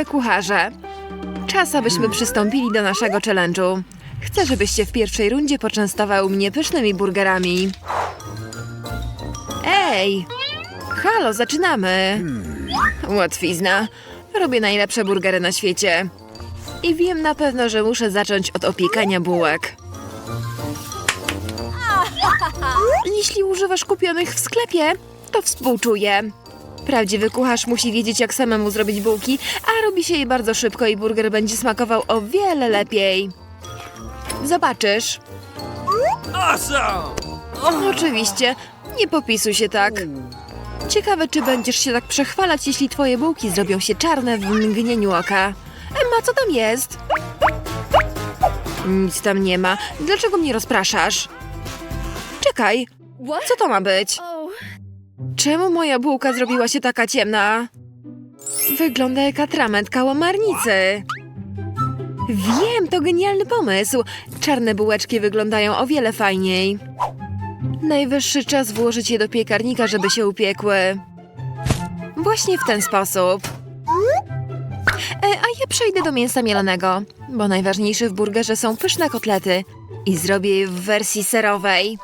chwileczkę, kucharze. Czas, abyśmy przystąpili do naszego challenge'u. Chcę, żebyście w pierwszej rundzie poczęstowały mnie pysznymi burgerami. Ej! Halo, zaczynamy! Łatwizna. Robię najlepsze burgery na świecie. I wiem na pewno, że muszę zacząć od opiekania bułek. Jeśli używasz kupionych w sklepie, to współczuję. Prawdziwy kucharz musi wiedzieć, jak samemu zrobić bułki, a robi się je bardzo szybko i burger będzie smakował o wiele lepiej. Zobaczysz. Awesome! Oczywiście, nie popisuj się tak. Ciekawe, czy będziesz się tak przechwalać, jeśli twoje bułki zrobią się czarne w mgnieniu oka. Emma, co tam jest? Nic tam nie ma. Dlaczego mnie rozpraszasz? Czekaj, co to ma być? Czemu moja bułka zrobiła się taka ciemna? Wygląda jak atrament kałamarnicy. Wiem, to genialny pomysł. Czarne bułeczki wyglądają o wiele fajniej. Najwyższy czas włożyć je do piekarnika, żeby się upiekły. Właśnie w ten sposób. E, a ja przejdę do mięsa mielonego, bo najważniejsze w burgerze są pyszne kotlety. I zrobię je w wersji serowej.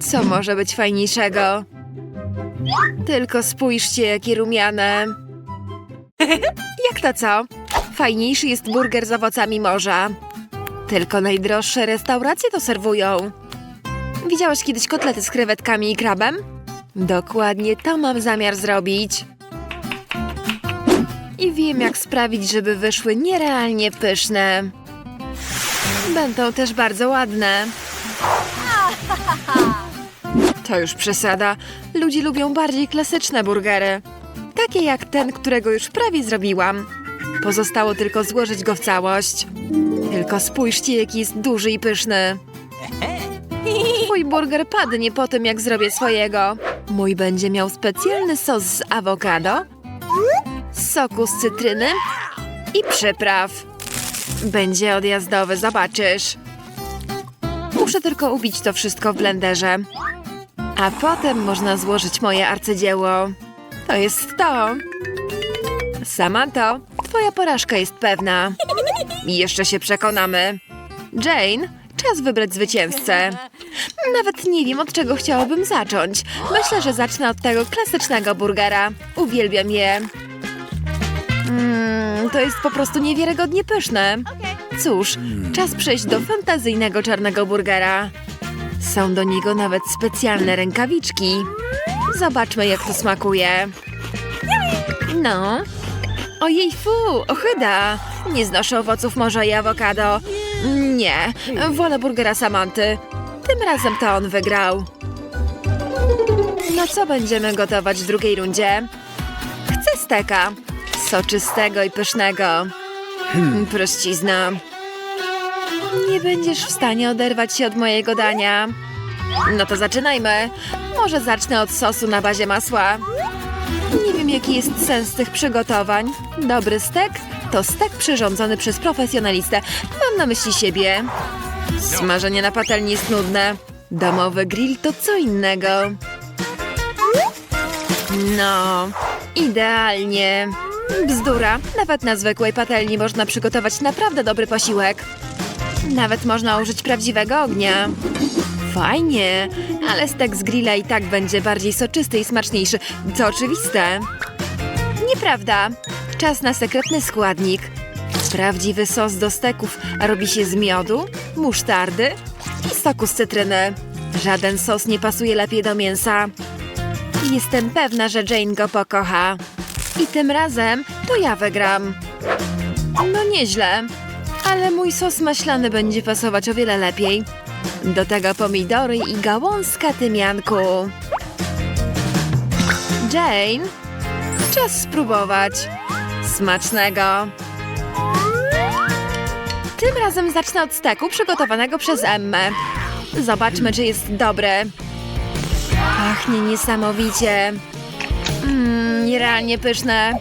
Co może być fajniejszego? Tylko spójrzcie, jakie rumiane. Jak to co? Fajniejszy jest burger z owocami morza. Tylko najdroższe restauracje to serwują. Widziałeś kiedyś kotlety z krewetkami i krabem? Dokładnie to mam zamiar zrobić. I wiem, jak sprawić, żeby wyszły nierealnie pyszne. Będą też bardzo ładne. To już przesada. Ludzie lubią bardziej klasyczne burgery. Takie jak ten, którego już prawie zrobiłam. Pozostało tylko złożyć go w całość. Tylko spójrzcie, jaki jest duży i pyszny. Twój burger padnie po tym, jak zrobię swojego. Mój będzie miał specjalny sos z awokado, soku z cytryny i przypraw. Będzie odjazdowy, zobaczysz. Muszę tylko ubić to wszystko w blenderze. A potem można złożyć moje arcydzieło. To jest to. Samantha, twoja porażka jest pewna. Jeszcze się przekonamy. Jane, czas wybrać zwycięzcę. Nawet nie wiem, od czego chciałabym zacząć. Myślę, że zacznę od tego klasycznego burgera. Uwielbiam je. Mmm, to jest po prostu niewiarygodnie pyszne. Cóż, czas przejść do fantazyjnego czarnego burgera. Są do niego nawet specjalne rękawiczki. Zobaczmy, jak to smakuje. No. Ojej, fu, ochyda. Nie znoszę owoców morza i awokado. Nie, wolę burgera Samanty. Tym razem to on wygrał. No co będziemy gotować w drugiej rundzie? Chcę steka. Soczystego i pysznego. Prościzna. Nie będziesz w stanie oderwać się od mojego dania. No to zaczynajmy. Może zacznę od sosu na bazie masła. Nie wiem, jaki jest sens tych przygotowań. Dobry stek to stek przyrządzony przez profesjonalistę. Mam na myśli siebie. Smażenie na patelni jest nudne. Domowy grill to co innego. No, idealnie. Bzdura. Nawet na zwykłej patelni można przygotować naprawdę dobry posiłek. Nawet można użyć prawdziwego ognia. Fajnie, ale stek z grilla i tak będzie bardziej soczysty i smaczniejszy. To oczywiste. Nieprawda. Czas na sekretny składnik. Prawdziwy sos do steków robi się z miodu, musztardy i soku z cytryny. Żaden sos nie pasuje lepiej do mięsa. Jestem pewna, że Jane go pokocha. I tym razem to ja wygram. No nieźle, ale mój sos maślany będzie pasować o wiele lepiej. Do tego pomidory i gałązka tymianku. Jane, czas spróbować. Smacznego. Tym razem zacznę od steku przygotowanego przez Emmę. Zobaczmy, czy jest dobre. Pachnie niesamowicie. Mmm, nierealnie pyszne.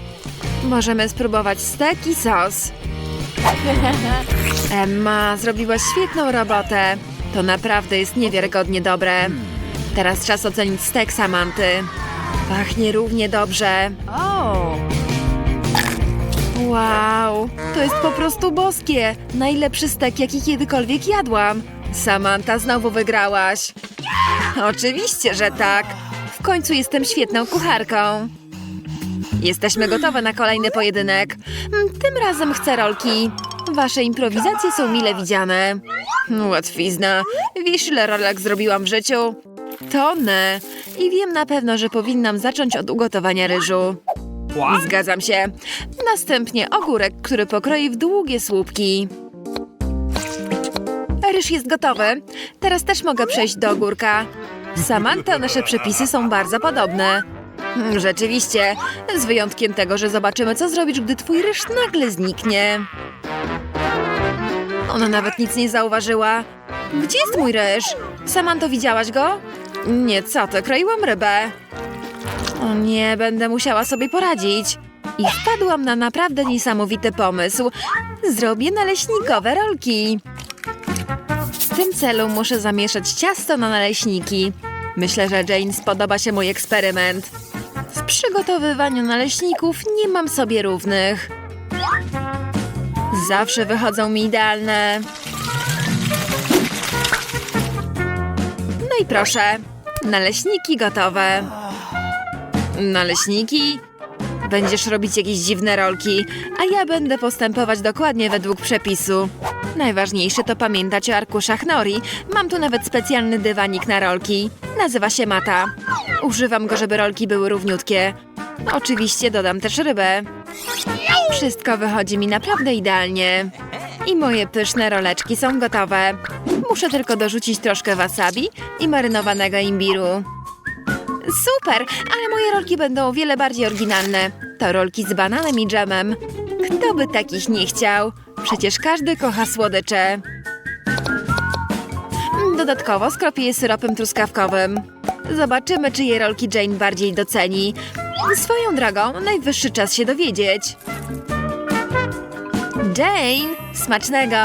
Możemy spróbować stek i sos. Emma, zrobiłaś świetną robotę. To naprawdę jest niewiarygodnie dobre. Teraz czas ocenić stek Samanty. Pachnie równie dobrze. Wow, to jest po prostu boskie. Najlepszy stek, jaki kiedykolwiek jadłam. Samantha, znowu wygrałaś. Oczywiście, że tak. W końcu jestem świetną kucharką. Jesteśmy gotowe na kolejny pojedynek. Mm, Tym razem chcę rolki. Wasze improwizacje są mile widziane. Łatwizna. Wiesz, ile rolek zrobiłam w życiu? Tonę. I wiem na pewno, że powinnam zacząć od ugotowania ryżu. Zgadzam się. Następnie ogórek, który pokroi w długie słupki. Ryż jest gotowy. Teraz też mogę przejść do ogórka. Samantha, nasze przepisy są bardzo podobne. Hmm, Rzeczywiście, z wyjątkiem tego, że zobaczymy, co zrobisz, gdy twój ryż nagle zniknie. Ona nawet nic nie zauważyła. Gdzie jest mój ryż? Samantha, widziałaś go? Nie, co ty, kroiłam rybę. O nie, będę musiała sobie poradzić. I wpadłam na naprawdę niesamowity pomysł. Zrobię naleśnikowe rolki. W tym celu muszę zamieszać ciasto na naleśniki. Myślę, że Jane spodoba się mój eksperyment. W przygotowywaniu naleśników nie mam sobie równych. Zawsze wychodzą mi idealne. No i proszę, naleśniki gotowe. Naleśniki? Będziesz robić jakieś dziwne rolki, a ja będę postępować dokładnie według przepisu. Najważniejsze to pamiętać o arkuszach nori. Mam tu nawet specjalny dywanik na rolki. Nazywa się mata. Używam go, żeby rolki były równiutkie. Oczywiście dodam też rybę. Wszystko wychodzi mi naprawdę idealnie. I moje pyszne roleczki są gotowe. Muszę tylko dorzucić troszkę wasabi i marynowanego imbiru. Super, ale moje rolki będą o wiele bardziej oryginalne. To rolki z bananem i dżemem. Kto by takich nie chciał? Przecież każdy kocha słodycze. Dodatkowo skropię je syropem truskawkowym. Zobaczymy, czyje rolki Jane bardziej doceni. Swoją drogą, najwyższy czas się dowiedzieć. Jane, smacznego!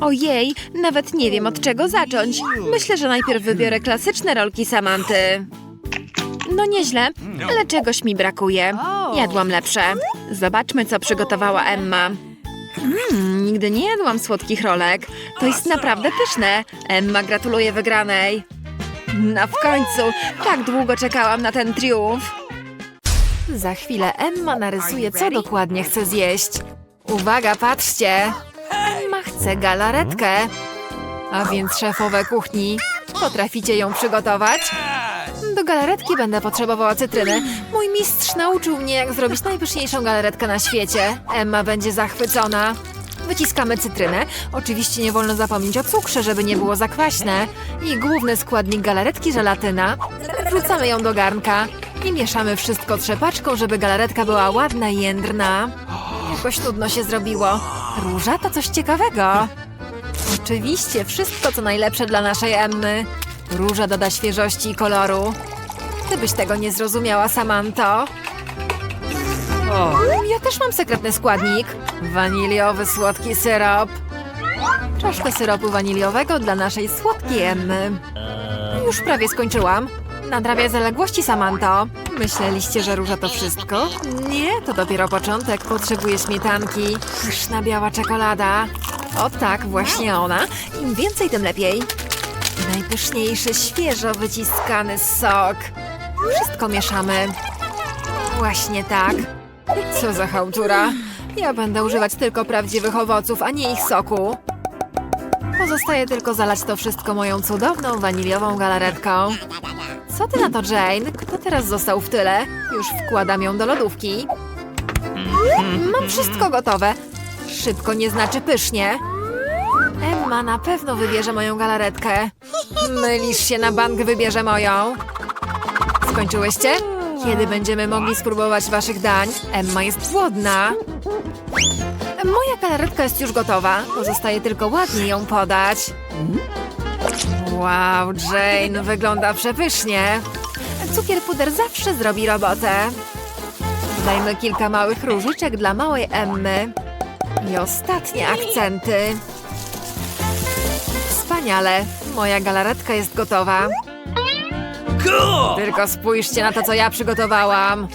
Ojej, nawet nie wiem od czego zacząć. Myślę, że najpierw wybiorę klasyczne rolki Samanty. No nieźle, ale czegoś mi brakuje. Jadłam lepsze. Zobaczmy, co przygotowała Emma. Mm, nigdy nie jadłam słodkich rolek. To jest naprawdę pyszne. Emma, gratuluję wygranej. No w końcu, tak długo czekałam na ten triumf. Za chwilę Emma narysuje, co dokładnie chce zjeść. Uwaga, patrzcie! Emma chce galaretkę. A więc szefowe kuchni, potraficie ją przygotować? Galaretki będę potrzebowała cytryny. Mój mistrz nauczył mnie, jak zrobić najpyszniejszą galaretkę na świecie. Emma będzie zachwycona. Wyciskamy cytrynę. Oczywiście nie wolno zapomnieć o cukrze, żeby nie było za kwaśne. I główny składnik galaretki żelatyna. Wrzucamy ją do garnka i mieszamy wszystko trzepaczką, żeby galaretka była ładna i jędrna. Jakoś trudno się zrobiło. Róża to coś ciekawego. Oczywiście, wszystko co najlepsze dla naszej Emmy. Róża doda świeżości i koloru. Gdybyś tego nie zrozumiała, Samanto. Oh. Ja też mam sekretny składnik. Waniliowy słodki syrop. Troszkę syropu waniliowego dla naszej słodkiej Emmy. Już prawie skończyłam. Nadrabia zaległości, Samanto. Myśleliście, że róża to wszystko? Nie, to dopiero początek. Potrzebuję śmietanki. Pyszna biała czekolada. O tak, właśnie ona. Im więcej, tym lepiej. Najpyszniejszy, świeżo wyciskany sok. Wszystko mieszamy. Właśnie tak. Co za chałtura. Ja będę używać tylko prawdziwych owoców, a nie ich soku. Pozostaje tylko zalać to wszystko moją cudowną waniliową galaretką. Co ty na to, Jane? Kto teraz został w tyle? Już wkładam ją do lodówki. Mam wszystko gotowe. Szybko nie znaczy pysznie. Emma na pewno wybierze moją galaretkę. Mylisz się, na bank wybierze moją. Skończyłyście? Kiedy będziemy mogli spróbować waszych dań? Emma jest głodna. Moja galaretka jest już gotowa. Pozostaje tylko ładnie ją podać. Wow, Jane, wygląda przepysznie. Cukier puder zawsze zrobi robotę. Dajmy kilka małych różyczek dla małej Emmy. I ostatnie akcenty. Wspaniale. Moja galaretka jest gotowa. Tylko spójrzcie na to, co ja przygotowałam.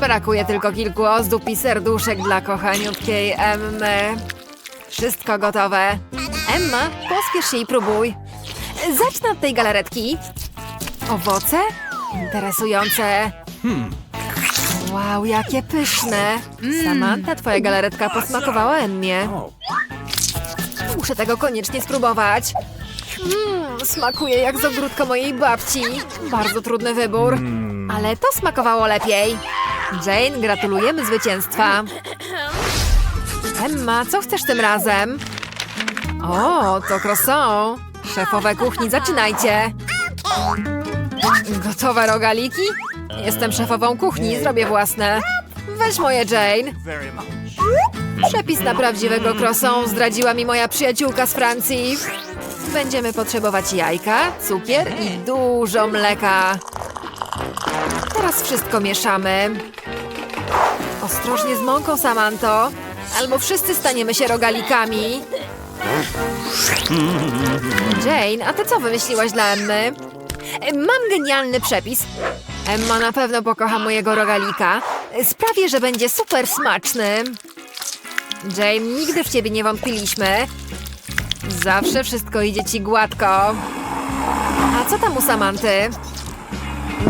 Brakuje tylko kilku ozdób i serduszek dla kochaniutkiej Emmy. Wszystko gotowe. Emma, pospiesz się i próbuj. Zacznę od tej galaretki. Owoce? Interesujące. Wow, jakie pyszne. Samantha, twoja galaretka posmakowała Emmie. Muszę tego koniecznie spróbować. Mmm, smakuje jak z ogródka mojej babci. Bardzo trudny wybór. Ale to smakowało lepiej. Jane, gratulujemy zwycięstwa. Emma, co chcesz tym razem? O, to croissant. Szefowe kuchni, zaczynajcie. Gotowe rogaliki? Jestem szefową kuchni, zrobię własne. Weź moje, Jane. Przepis na prawdziwego croissant zdradziła mi moja przyjaciółka z Francji. Będziemy potrzebować jajka, cukier i dużo mleka. Teraz wszystko mieszamy. Ostrożnie z mąką, Samanto, albo wszyscy staniemy się rogalikami. Jane, a ty co wymyśliłaś dla Emmy? Mam genialny przepis. Emma na pewno pokocha mojego rogalika. Sprawię, że będzie super smaczny. Jane, nigdy w ciebie nie wątpiliśmy. Zawsze wszystko idzie ci gładko. A co tam u Samanty?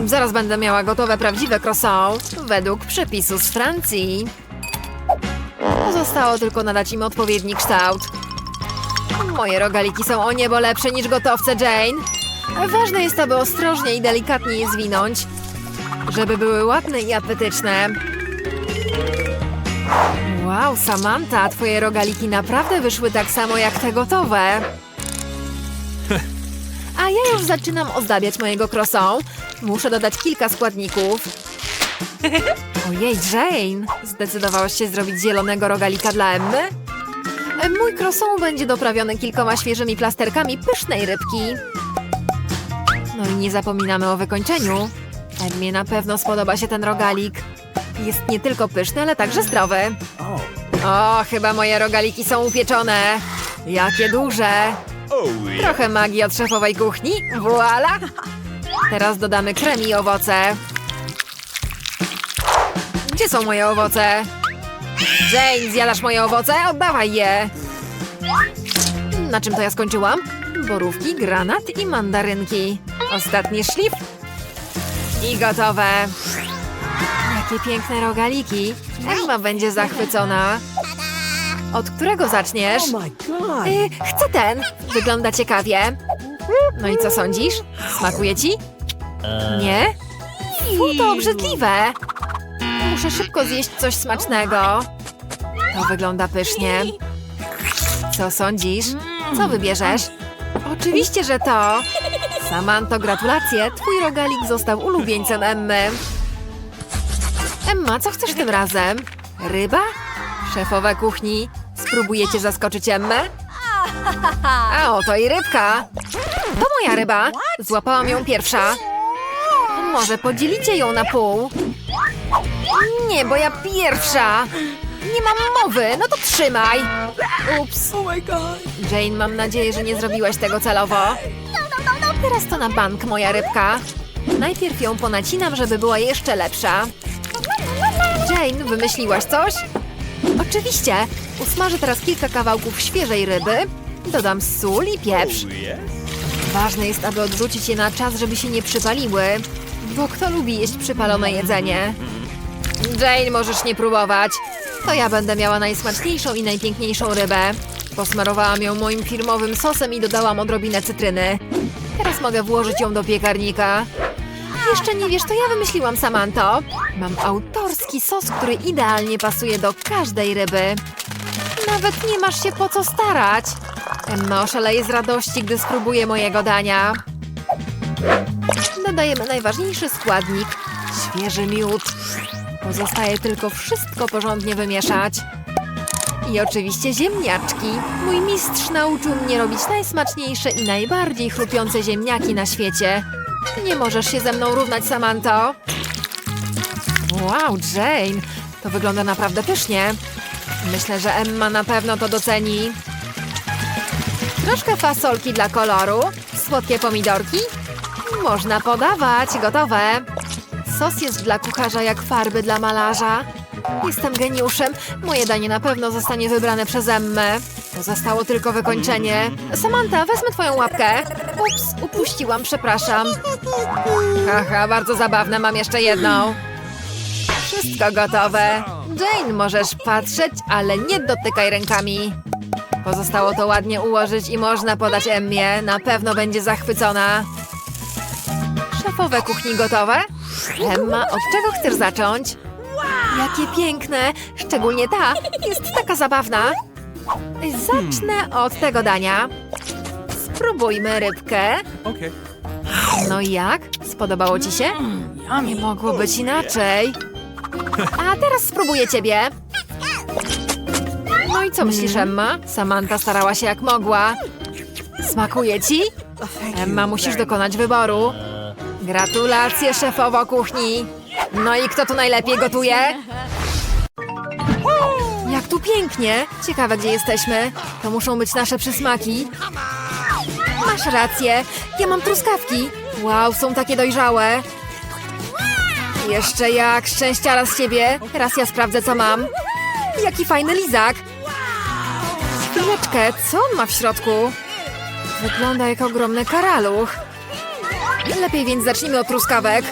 Zaraz będę miała gotowe prawdziwe croissant według przepisu z Francji. Zostało tylko nadać im odpowiedni kształt. Moje rogaliki są o niebo lepsze niż gotowce, Jane. Ważne jest, aby ostrożnie i delikatnie je zwinąć, żeby były ładne i apetyczne. Wow, Samantha, twoje rogaliki naprawdę wyszły tak samo jak te gotowe. A ja już zaczynam ozdabiać mojego croissant. Muszę dodać kilka składników. Ojej, Jane, zdecydowałaś się zrobić zielonego rogalika dla Emmy? Mój croissant będzie doprawiony kilkoma świeżymi plasterkami pysznej rybki. No i nie zapominamy o wykończeniu. Emmie na pewno spodoba się ten rogalik. Jest nie tylko pyszny, ale także zdrowy. O, chyba moje rogaliki są upieczone. Jakie duże. Oh. Trochę magii od szefowej kuchni. Voila! Teraz dodamy krem i owoce. Gdzie są moje owoce? Jane, zjadasz moje owoce? Oddawaj je! Na czym to ja skończyłam? Borówki, granat i mandarynki. Ostatni szlif. I gotowe. Jakie piękne rogaliki. Emma będzie zachwycona. Od którego zaczniesz? Oh. Y, chcę ten. Wygląda ciekawie. No i co sądzisz? Smakuje ci? Nie? Fu, to obrzydliwe. Muszę szybko zjeść coś smacznego. To wygląda pysznie. Co sądzisz? Co wybierzesz? Oczywiście, że to. Samanto, gratulacje. Twój rogalik został ulubieńcem Emmy. Emma, co chcesz tym razem? Ryba? Szefowa kuchni. Spróbujecie zaskoczyć Emmę? A oto i rybka. To moja ryba. Złapałam ją pierwsza. Może podzielicie ją na pół? Nie, bo ja pierwsza. Nie mam mowy, no to trzymaj. Ups. Oh. Jane, mam nadzieję, że nie zrobiłaś tego celowo. Teraz to na bank, moja rybka. Najpierw ją ponacinam, żeby była jeszcze lepsza. Jane, wymyśliłaś coś? Oczywiście. Usmażę teraz kilka kawałków świeżej ryby. Dodam sól i pieprz. Ważne jest, aby odrzucić je na czas, żeby się nie przypaliły. Bo kto lubi jeść przypalone jedzenie? Jane, możesz nie próbować. To ja będę miała najsmaczniejszą i najpiękniejszą rybę. Posmarowałam ją moim firmowym sosem i dodałam odrobinę cytryny. Teraz mogę włożyć ją do piekarnika. Jeszcze nie wiesz, to ja wymyśliłam, Samanto. Mam autorski sos, który idealnie pasuje do każdej ryby. Nawet nie masz się po co starać. Emma oszaleje z radości, gdy spróbuje mojego dania. Dodajemy najważniejszy składnik. Świeży miód. Pozostaje tylko wszystko porządnie wymieszać. I oczywiście ziemniaczki. Mój mistrz nauczył mnie robić najsmaczniejsze i najbardziej chrupiące ziemniaki na świecie. Nie możesz się ze mną równać, Samanto. Wow, Jane, to wygląda naprawdę pysznie. Myślę, że Emma na pewno to doceni. Troszkę fasolki dla koloru, słodkie pomidorki. Można podawać, gotowe. Sos jest dla kucharza jak farby dla malarza. Jestem geniuszem. Moje danie na pewno zostanie wybrane przez Emmę. Zostało tylko wykończenie. Samantha, wezmę twoją łapkę. Ups, upuściłam, przepraszam. Haha, bardzo zabawne, mam jeszcze jedną. Wszystko gotowe. Jane, możesz patrzeć, ale nie dotykaj rękami. Pozostało to ładnie ułożyć i można podać Emmie. Na pewno będzie zachwycona. Szefowe kuchni gotowe? Emma, od czego chcesz zacząć? Jakie piękne! Szczególnie ta. Jest taka zabawna. Zacznę od tego dania. Spróbujmy rybkę. No i jak? Spodobało ci się? Nie mogło być inaczej. A teraz spróbuję ciebie. No i co myślisz, Emma? Samantha starała się jak mogła. Smakuje ci? Emma, musisz dokonać wyboru. Gratulacje, szefowo kuchni. No i kto tu najlepiej gotuje? Jak tu pięknie. Ciekawe, gdzie jesteśmy. To muszą być nasze przysmaki. Masz rację. Ja mam truskawki. Wow, są takie dojrzałe. Jeszcze jak szczęściara z ciebie. Teraz ja sprawdzę, co mam. Jaki fajny lizak. Chwileczkę, co on ma w środku? Wygląda jak ogromny karaluch. Lepiej więc zacznijmy od truskawek.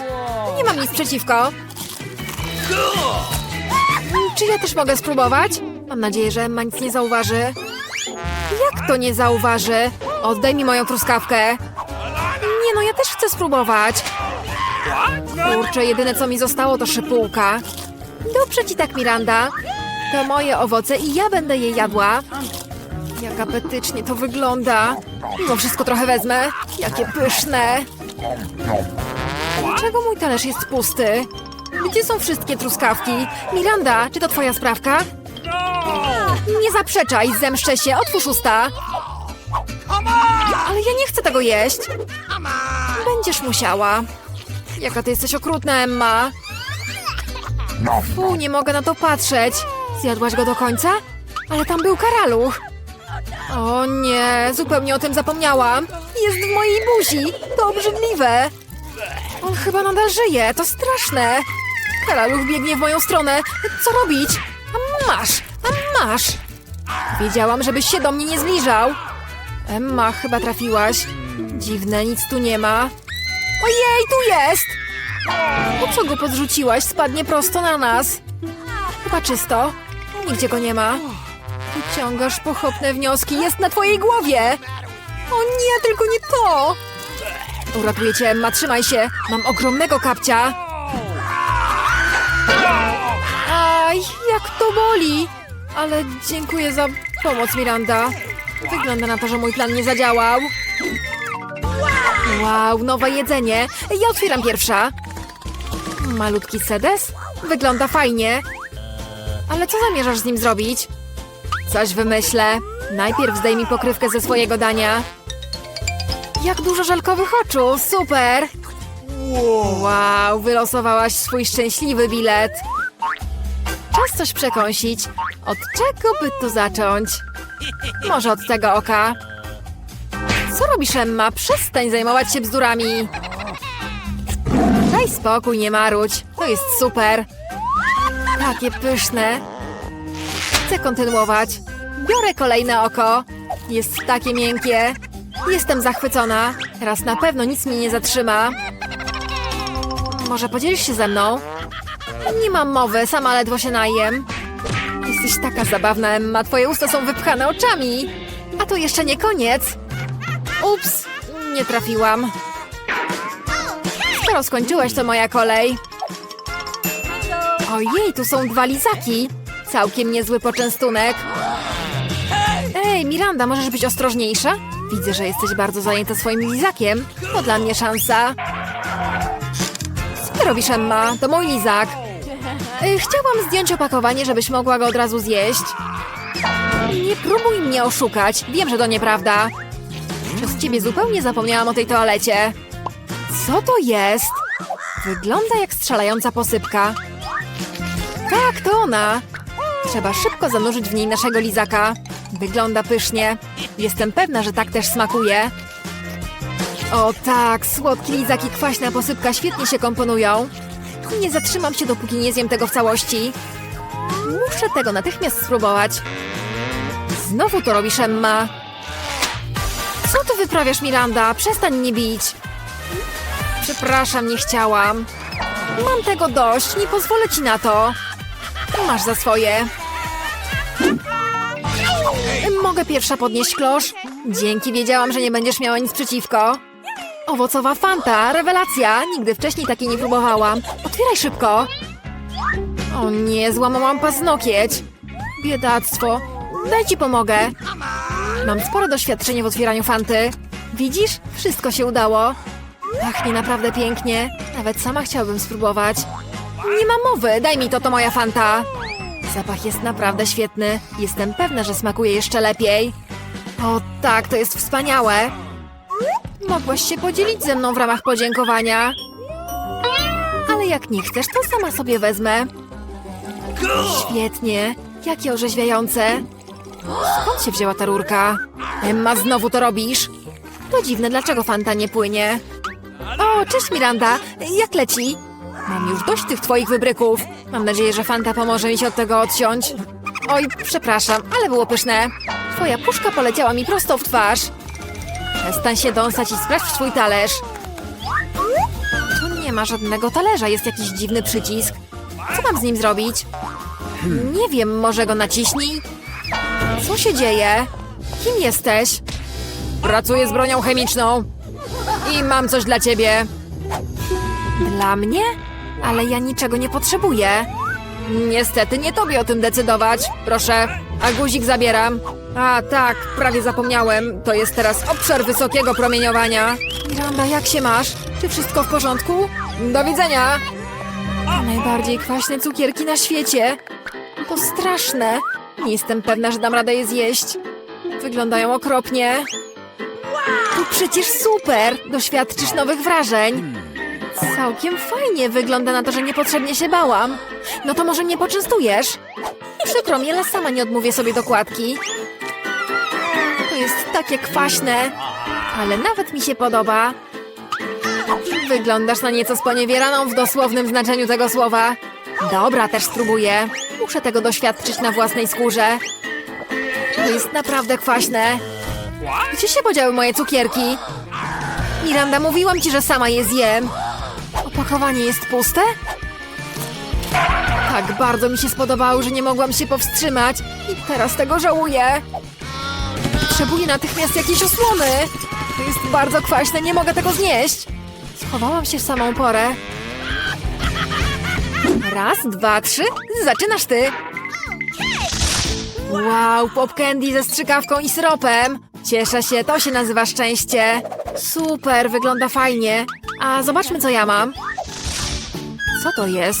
Nie mam nic przeciwko. Czy ja też mogę spróbować? Mam nadzieję, że Emma nic nie zauważy. Jak to nie zauważy? Oddaj mi moją truskawkę. Nie no, ja też chcę spróbować. Kurczę, jedyne co mi zostało to szypułka. Dobrze ci tak, Miranda. To moje owoce i ja będę je jadła. Jak apetycznie to wygląda. Mimo wszystko trochę wezmę. Jakie pyszne. Dlaczego mój talerz jest pusty? Gdzie są wszystkie truskawki? Miranda, czy to twoja sprawka? Nie zaprzeczaj, zemszczę się, otwórz usta. Ale ja nie chcę tego jeść. Będziesz musiała. Jaka ty jesteś okrutna, Emma. Fu, nie mogę na to patrzeć. Zjadłaś go do końca? Ale tam był karaluch. O nie, zupełnie o tym zapomniałam. Jest w mojej buzi. To obrzydliwe. On chyba nadal żyje, to straszne. Karaluch biegnie w moją stronę. Co robić? A masz, a masz. Wiedziałam, żebyś się do mnie nie zbliżał. Emma, chyba trafiłaś. Dziwne, nic tu nie ma. Ojej, tu jest! Po co go podrzuciłaś? Spadnie prosto na nas. Chyba czysto. Nigdzie go nie ma. Wyciągasz pochopne wnioski. Jest na twojej głowie! O nie, tylko nie to! Uratuję cię, Emma, trzymaj się. Mam ogromnego kapcia. Aj, jak to boli! Ale dziękuję za pomoc, Miranda. Wygląda na to, że mój plan nie zadziałał. Wow, nowe jedzenie. Ja otwieram pierwsza. Malutki sedes? Wygląda fajnie. Ale co zamierzasz z nim zrobić? Coś wymyślę. Najpierw zdejmij pokrywkę ze swojego dania. Jak dużo żelkowych oczu, super! Wow, wylosowałaś swój szczęśliwy bilet. Czas coś przekąsić. Od czego by tu zacząć? Może od tego oka. Co robisz, Emma? Przestań zajmować się bzdurami. Daj spokój, nie marudź. To jest super. Takie pyszne. Chcę kontynuować. Biorę kolejne oko. Jest takie miękkie. Jestem zachwycona. Teraz na pewno nic mnie nie zatrzyma. Może podzielisz się ze mną? Nie mam mowy, sama ledwo się najem. Jesteś taka zabawna, Emma. Twoje usta są wypchane oczami. A to jeszcze nie koniec. Ups, nie trafiłam. Skoro skończyłeś, to moja kolej. Ojej, tu są dwa lizaki. Całkiem niezły poczęstunek. Ej, Miranda, możesz być ostrożniejsza? Widzę, że jesteś bardzo zajęta swoim lizakiem. To dla mnie szansa. Co robisz, Emma? To mój lizak. Y, Chciałam zdjąć opakowanie, żebyś mogła go od razu zjeść. Nie próbuj mnie oszukać. Wiem, że to nieprawda. Przez ciebie zupełnie zapomniałam o tej toalecie. Co to jest? Wygląda jak strzelająca posypka. Tak, to ona. Trzeba szybko zanurzyć w niej naszego lizaka. Wygląda pysznie. Jestem pewna, że tak też smakuje. O tak, słodki lizak i kwaśna posypka świetnie się komponują. Nie zatrzymam się, dopóki nie zjem tego w całości. Muszę tego natychmiast spróbować. Znowu to robisz, Emma. Co ty wyprawiasz, Miranda? Przestań mnie bić. Przepraszam, nie chciałam. Mam tego dość, nie pozwolę ci na to. Masz za swoje. Mogę pierwsza podnieść klosz? Dzięki, wiedziałam, że nie będziesz miała nic przeciwko. Owocowa fanta, rewelacja! Nigdy wcześniej takiej nie próbowałam. Otwieraj szybko. O nie, złamałam paznokieć. Biedactwo. Daj ci pomogę. Mam spore doświadczenie w otwieraniu fanty. Widzisz? Wszystko się udało. Pachnie naprawdę pięknie. Nawet sama chciałabym spróbować. Nie ma mowy, daj mi to, to moja fanta. Zapach jest naprawdę świetny. Jestem pewna, że smakuje jeszcze lepiej. O tak, to jest wspaniałe. Mogłaś się podzielić ze mną w ramach podziękowania. Ale jak nie chcesz, to sama sobie wezmę. Świetnie. Jakie orzeźwiające. Skąd się wzięła ta rurka? Emma, znowu to robisz? To dziwne, dlaczego Fanta nie płynie? O, cześć Miranda. Jak leci? Mam już dość tych twoich wybryków. Mam nadzieję, że Fanta pomoże mi się od tego odciąć. Oj, przepraszam, ale było pyszne. Twoja puszka poleciała mi prosto w twarz. Przestań się dąsać i sprawdź swój talerz. Tu nie ma żadnego talerza, jest jakiś dziwny przycisk. Co mam z nim zrobić? Nie wiem, może go naciśnij? Co się dzieje? Kim jesteś? Pracuję z bronią chemiczną. I mam coś dla ciebie. Dla mnie? Ale ja niczego nie potrzebuję. Niestety nie tobie o tym decydować. Proszę, a guzik zabieram. A tak, prawie zapomniałem. To jest teraz obszar wysokiego promieniowania. Miranda, jak się masz? Czy wszystko w porządku? Do widzenia! Najbardziej kwaśne cukierki na świecie. To straszne. Nie jestem pewna, że dam radę je zjeść. Wyglądają okropnie. To przecież super! Doświadczysz nowych wrażeń. Całkiem fajnie. Wygląda na to, że niepotrzebnie się bałam. No to może mnie poczęstujesz? Przykro mi, ale sama nie odmówię sobie dokładki. To jest takie kwaśne, ale nawet mi się podoba. Wyglądasz na nieco sponiewieraną w dosłownym znaczeniu tego słowa. Dobra, też spróbuję. Muszę tego doświadczyć na własnej skórze. To jest naprawdę kwaśne. Gdzie się podziały moje cukierki? Miranda, mówiłam ci, że sama je zjem. Opakowanie jest puste? Tak bardzo mi się spodobało, że nie mogłam się powstrzymać i teraz tego żałuję. Potrzebuję natychmiast jakiejś osłony. To jest bardzo kwaśne, nie mogę tego znieść. Schowałam się w samą porę. Raz, dwa, trzy. Zaczynasz ty. Wow, pop candy ze strzykawką i syropem. Cieszę się, to się nazywa szczęście. Super, wygląda fajnie. A zobaczmy, co ja mam. Co to jest?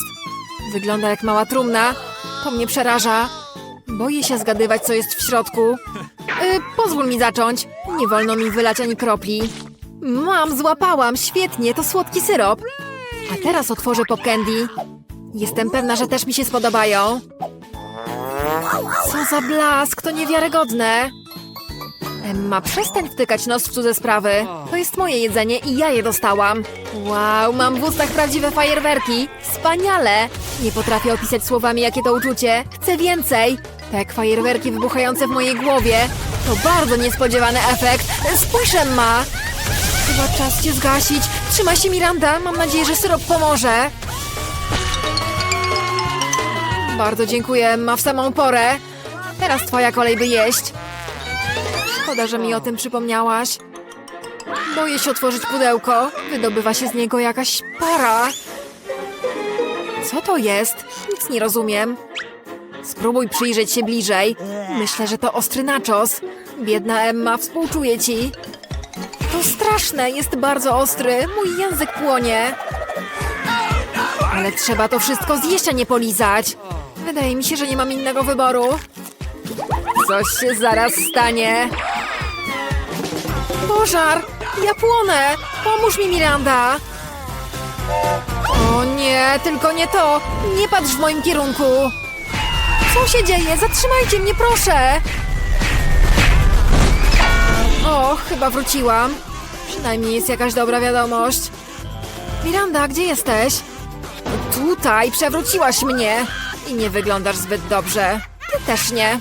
Wygląda jak mała trumna. To mnie przeraża. Boję się zgadywać, co jest w środku. Yy, pozwól mi zacząć. Nie wolno mi wylać ani kropli. Mam, złapałam. Świetnie, to słodki syrop. A teraz otworzę pop candy. Jestem pewna, że też mi się spodobają. Co za blask, to niewiarygodne. Emma, przestań wtykać nos w cudze sprawy. To jest moje jedzenie i ja je dostałam. Wow, mam w ustach prawdziwe fajerwerki. Wspaniale! Nie potrafię opisać słowami, jakie to uczucie. Chcę więcej. Tak, fajerwerki wybuchające w mojej głowie. To bardzo niespodziewany efekt. Spójrz, Emma! Chyba czas cię zgasić. Trzymaj się, Miranda. Mam nadzieję, że syrop pomoże. Bardzo dziękuję, Emma, w samą porę. Teraz twoja kolej, by jeść. Szkoda, że mi o tym przypomniałaś. Boję się otworzyć pudełko. Wydobywa się z niego jakaś para. Co to jest? Nic nie rozumiem. Spróbuj przyjrzeć się bliżej. Myślę, że to ostry nachos. Biedna Emma, współczuję ci. To straszne, jest bardzo ostry. Mój język płonie. Ale trzeba to wszystko zjeść, a nie polizać. Wydaje mi się, że nie mam innego wyboru. Coś się zaraz stanie. Pożar! Ja płonę! Pomóż mi, Miranda! O nie, tylko nie to! Nie patrz w moim kierunku! Co się dzieje? Zatrzymajcie mnie, proszę! O, chyba wróciłam. Przynajmniej jest jakaś dobra wiadomość. Miranda, gdzie jesteś? Tutaj przewróciłaś mnie i nie wyglądasz zbyt dobrze. Ty też nie.